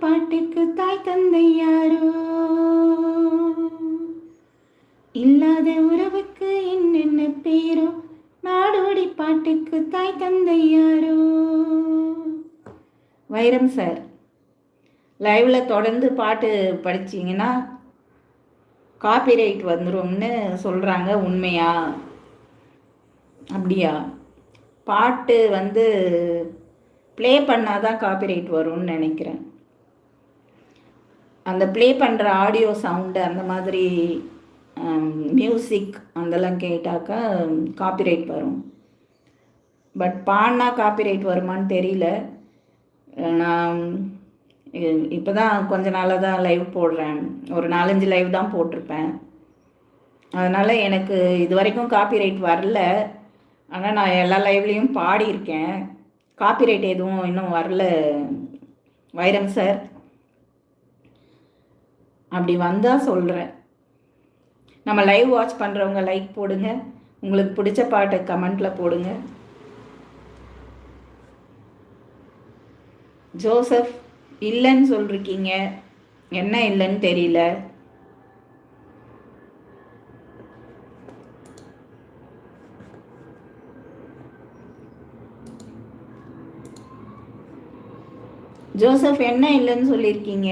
பாட்டுக்கு தாய் தந்தை யாரோ? இல்லாத உறவுக்கு என்னென்ன பேரோ? நாடோடி பாட்டுக்கு தாய் தந்தை யாரோ? வைரம் சார் லைவ்ல தொடர்ந்து பாட்டு படிச்சிங்கன்னா காப்பிரைட் வந்துரும்னு சொல்கிறாங்க உண்மையா? அப்படியா? பாட்டு வந்து ப்ளே பண்ணால் தான் காப்பிரைட் வரும்னு நினைக்கிறேன். அந்த ப்ளே பண்ணுற ஆடியோ சவுண்டு அந்த மாதிரி um, மியூசிக் அதெல்லாம் கேட்டாக்கா um, காப்பிரைட் வரும். பட் பாடினா காப்பிரைட் வருமான்னு தெரியல. நான் இப்போ தான் கொஞ்ச நாளாக தான் லைவ் போடுறேன். ஒரு நாலஞ்சு லைவ் தான் போட்டிருப்பேன். அதனால் எனக்கு இது வரைக்கும் காப்பிரைட் வரல. ஆனால் நான் எல்லா லைவ்லேயும் பாடியிருக்கேன். காப்பிரைட் எதுவும் இன்னும் வரல. வைரம் சார் அப்படி வந்தால் சொல்கிறேன் நம்ம லைவ் வாட்ச் பண்ணுறவங்க லைக் போடுங்க. உங்களுக்கு பிடிச்ச பாட்டை கமெண்ட்டில் போடுங்க. ஜோசப் இல்லைன்னு சொல்லிருக்கீங்க. என்ன இல்லைன்னு தெரியல. ஜோசப் என்ன இல்லைன்னு சொல்லியிருக்கீங்க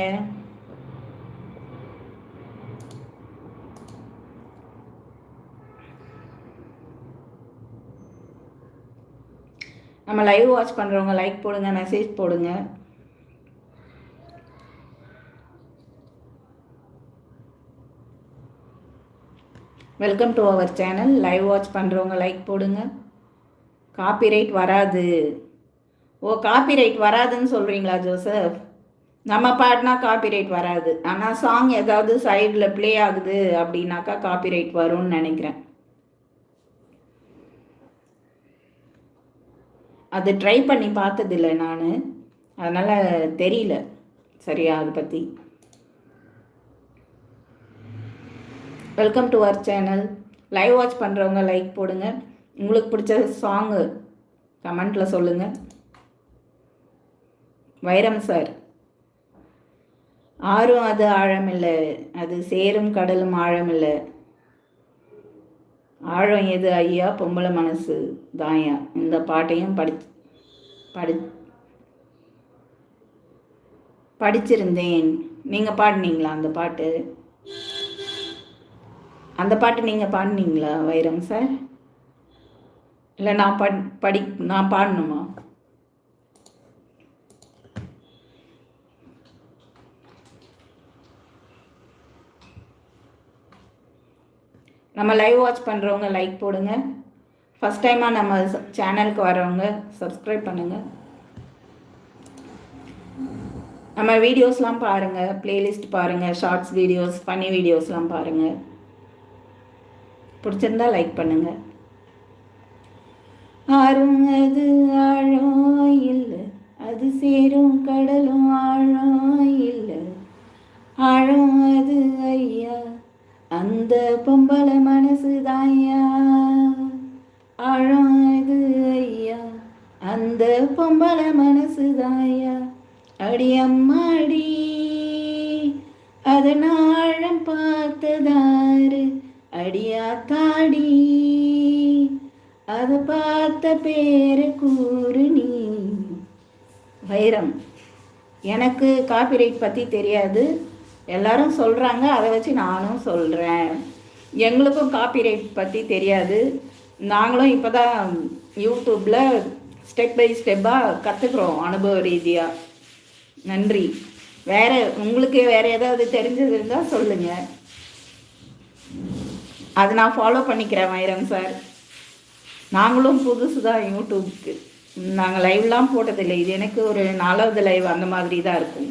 நம்ம லைவ் வாட்ச் பண்ணுறவங்க லைக் போடுங்க மெசேஜ் போடுங்க. Welcome to our channel live watch பண்ணுறவங்க லைக் போடுங்க. காப்பிரைட் வராது. ஓ காப்பிரைட் வராதுன்னு சொல்கிறீங்களா ஜோசப்? நம்ம பாடினா காப்பிரைட் வராது. ஆனால் சாங் ஏதாவது சைடில் ப்ளே ஆகுது அப்படின்னாக்கா காப்பிரைட் வரும்னு நினைக்கிறேன். அது ட்ரை பண்ணி பார்த்ததில்லை நான். அதனால் தெரியல. சரியா அதை பற்றி welcome to our channel live watch பண்ணுறவங்க லைக் போடுங்க. உங்களுக்கு பிடிச்ச சாங்கு கமெண்ட்டில் சொல்லுங்கள் வைரம் சார் ஆறும் அது ஆழமில்லை. அது சேரும் கடலும் ஆழமில்லை. ஆழம் எது ஐயா? பொம்பளை மனசு தாயா? இந்த பாட்டையும் படி படி படிச்சிருந்தேன். நீங்கள் பாடினீங்களா அந்த பாட்டு? அந்த பாட்டு நீங்கள் பாடினீங்களா வைரம் சார்? இல்லை நான் படி படி நான் பாடணுமா? நம்ம லைவ் வாட்ச் பண்ணுறவங்க லைக் போடுங்க. ஃபஸ்ட் டைமாக நம்ம சேனலுக்கு வரவங்க சப்ஸ்கிரைப் பண்ணுங்கள் நம்ம வீடியோஸ்லாம் பாருங்கள் ப்ளேலிஸ்ட் பாருங்கள் ஷார்ட்ஸ் வீடியோஸ் ஃபனி வீடியோஸ்லாம் பாருங்கள் பிடிச்சிருந்தா லைக் பண்ணுங்கள் ஆறும் அது ஆழம் இல்லை அது சேரும் கடலும் ஆழம் இல்லை ஆழம் அது ஐயா அந்த பொம்பளை மனசு தாயா ஆழம் ஐயா. அந்த பொம்பளை மனசு தாயா அடி அம்மாடி அதன் ஆழம் பார்த்ததாரு. அடியா தாடி அதை பார்த்த பேரை கூறு நீ. வைரம் எனக்கு காப்பிரைட் பற்றி தெரியாது. எல்லாரும் சொல்கிறாங்க அதை வச்சு நானும் சொல்கிறேன் எங்களுக்கும் காப்பிரைட் பற்றி தெரியாது. நாங்களும் இப்போ தான் யூடியூப்பில் ஸ்டெப் பை ஸ்டெப்பாக கற்றுக்குறோம் அனுபவ ரீதியாக நன்றி. வேறு உங்களுக்கு வேறு ஏதாவது தெரிஞ்சது இருந்தால் சொல்லுங்கள் அதை நான் ஃபாலோ பண்ணிக்கிறேன் வைரம் சார் நாங்களும் புதுசு தான் யூடியூப்க்கு. நாங்கள் லைவ்லாம் போட்டதில்லை. இது எனக்கு ஒரு நாலாவது லைவ் அந்த மாதிரி தான் இருக்கும்.